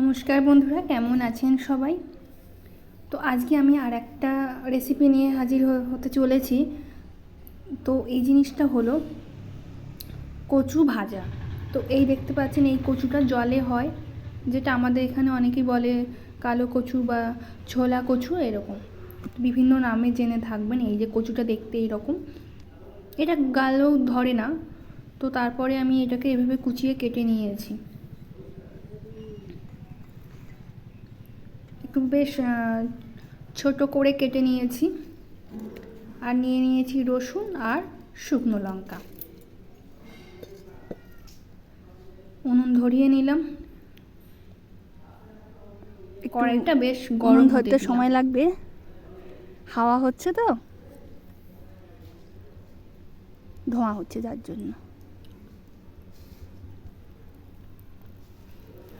নমস্কার বন্ধুরা, কেমন আছেন সবাই? তো আজকে আমি আর একটা রেসিপি নিয়ে হাজির হতে চলেছি। তো এই জিনিসটা হলো কচু ভাজা। তো এই দেখতে পাচ্ছেন, এই কচুটা জলে হয়, যেটা আমাদের এখানে অনেকেই বলে কালো কচু বা ছোলা কচু, এরকম। বিভিন্ন নামে জেনে থাকবেন, এই যে কচুটা দেখতে এইরকম। এটা গালও ধরে না, তো তারপরে আমি এটাকে এভাবে কুচিয়ে কেটে নিয়েছি। একটু বেশ ছোট করে কেটে নিয়েছি। আর নিয়ে নিয়েছি রসুন আর শুকনো লঙ্কা। উনুন ধরিয়ে নিলাম। কড়াইটা বেশ গরম ধরতে সময় লাগবে। হাওয়া হচ্ছে তো? ধোঁয়া হচ্ছে যার জন্য।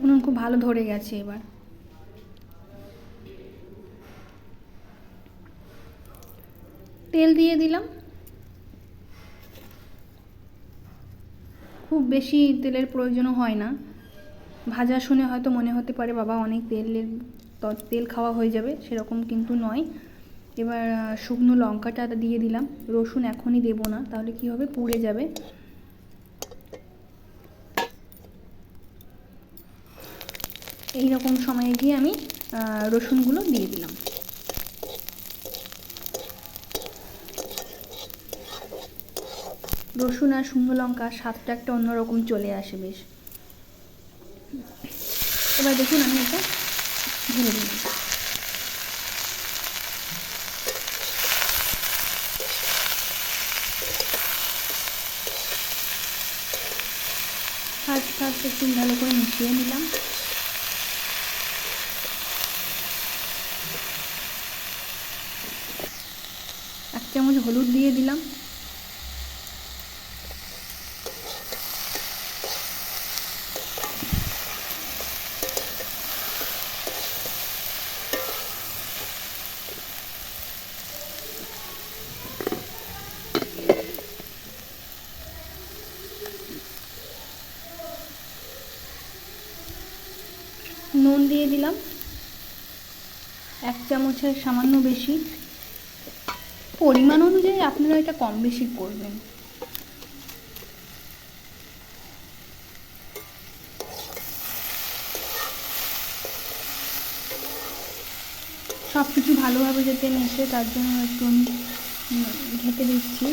উনুন খুব ভালো ধরে গেছে এবার। তেল দিয়ে দিলাম। খুব বেশি তেলের প্রয়োজনও হয় না। ভাজা শুনে হয়তো মনে হতে পারে, বাবা, অনেক তেলের তেল খাওয়া হয়ে যাবে। সেরকম কিন্তু নয়। এবার শুকনো লঙ্কাটা দিয়ে দিলাম। রসুন এখনই দেবো না, তাহলে কি হবে? পুড়ে যাবে। এই রকম সময়ে গিয়ে আমি রসুনগুলো দিয়ে দিলাম। রসুন আর শুকনো লঙ্কা স্বাদটা একটা অন্যরকম চলে আসে বেশ। এবার দেখুন আমি এটা ঢেলে দিলাম। ফার্স্ট ফার্স্ট একটু ভালো করে মিশিয়ে নিলাম। এক চামচ হলুদ দিয়ে দিলাম। নুন দিয়ে দিলাম। এক চামচের সামান্য বেশি। পরিমাণ অনুযায়ী আপনারা এটা কম বেশি করবেন। সব কিছু ভালোভাবে যাতে মেশে, তার জন্য একটু আমি ঘেঁটে দিচ্ছি।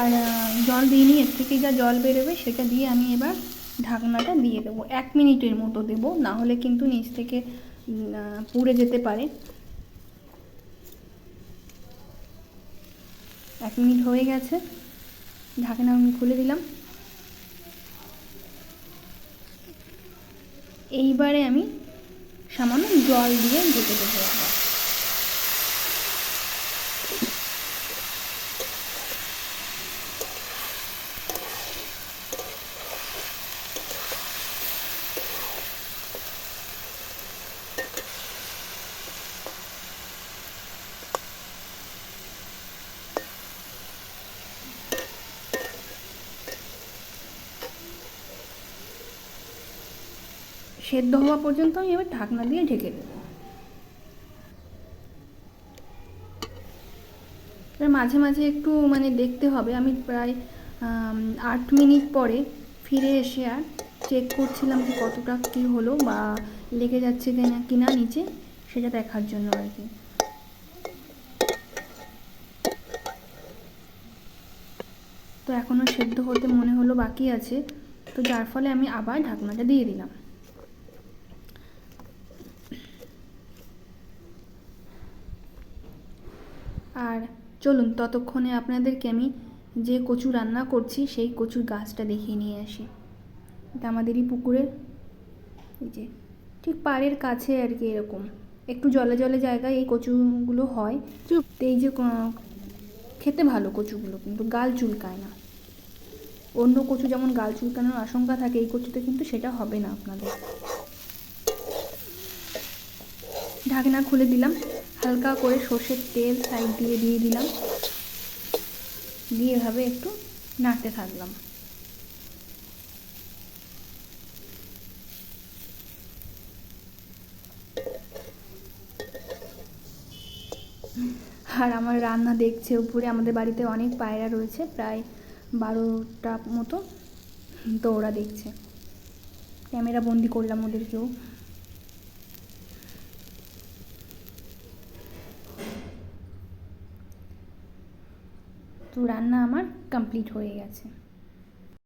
আর জল দিইনি, এর থেকে যা জল বেরোবে সেটা দিয়ে আমি এবার ঢাকনাটা দিয়ে দেবো। এক মিনিটের মতো দেবো, না হলে কিন্তু নিচ থেকে পুড়ে যেতে পারে। এক মিনিট হয়ে গেছে, ঢাকনা আমি খুলে দিলাম। এইবারে আমি সামান্য জল দিয়ে ঢেকে দেবো আবার সেদ্ধ হওয়া পর্যন্ত আমি এবার ঢাকনা দিয়ে ঢেকে দেবো। এবার মাঝে মাঝে একটু মানে দেখতে হবে। আমি প্রায় আট মিনিট পরে ফিরে এসে আর চেক করছিলাম যে কতটা কী হলো বা লেগে যাচ্ছে কিনা কিনা নিচে, সেটা দেখার জন্য আর কি। তো এখনও সেদ্ধ হতে মনে হলো বাকি আছে। তো যার ফলে আমি আবার ঢাকনাটা দিয়ে দিলাম। আর চলুন ততক্ষণে আপনাদেরকে আমি যে কচু রান্না করছি সেই কচুর গাছটা দেখিয়ে নিয়ে আসি। এটা আমাদেরই পুকুরে এই যে ঠিক পাড়ের কাছে আর কি এরকম। একটু জলে জলে জায়গায় এই কচুগুলো হয়। চুপ। এই যে খেতে ভালো কচুগুলো কিন্তু গাল চুলকায় না। অন্য কচু যেমন গাল চুলকানোর আশঙ্কা থাকে এই কচুতে কিন্তু সেটা হবে না আপনাদের। ঢাকনা খুলে দিলাম। হালকা করে সর্ষের তেল সাইড দিয়ে দিয়ে দিলাম। দিয়ে এভাবে একটু নাড়তে থাকলাম। আর আমার রান্না দেখছে উপরে, আমাদের বাড়িতে অনেক পায়রা রয়েছে, প্রায় বারোটা মতো। তো ওরা দেখছে। ক্যামেরা বন্দি করলাম ওদেরকেও। রান্না আমার কমপ্লিট হয়ে গেছে।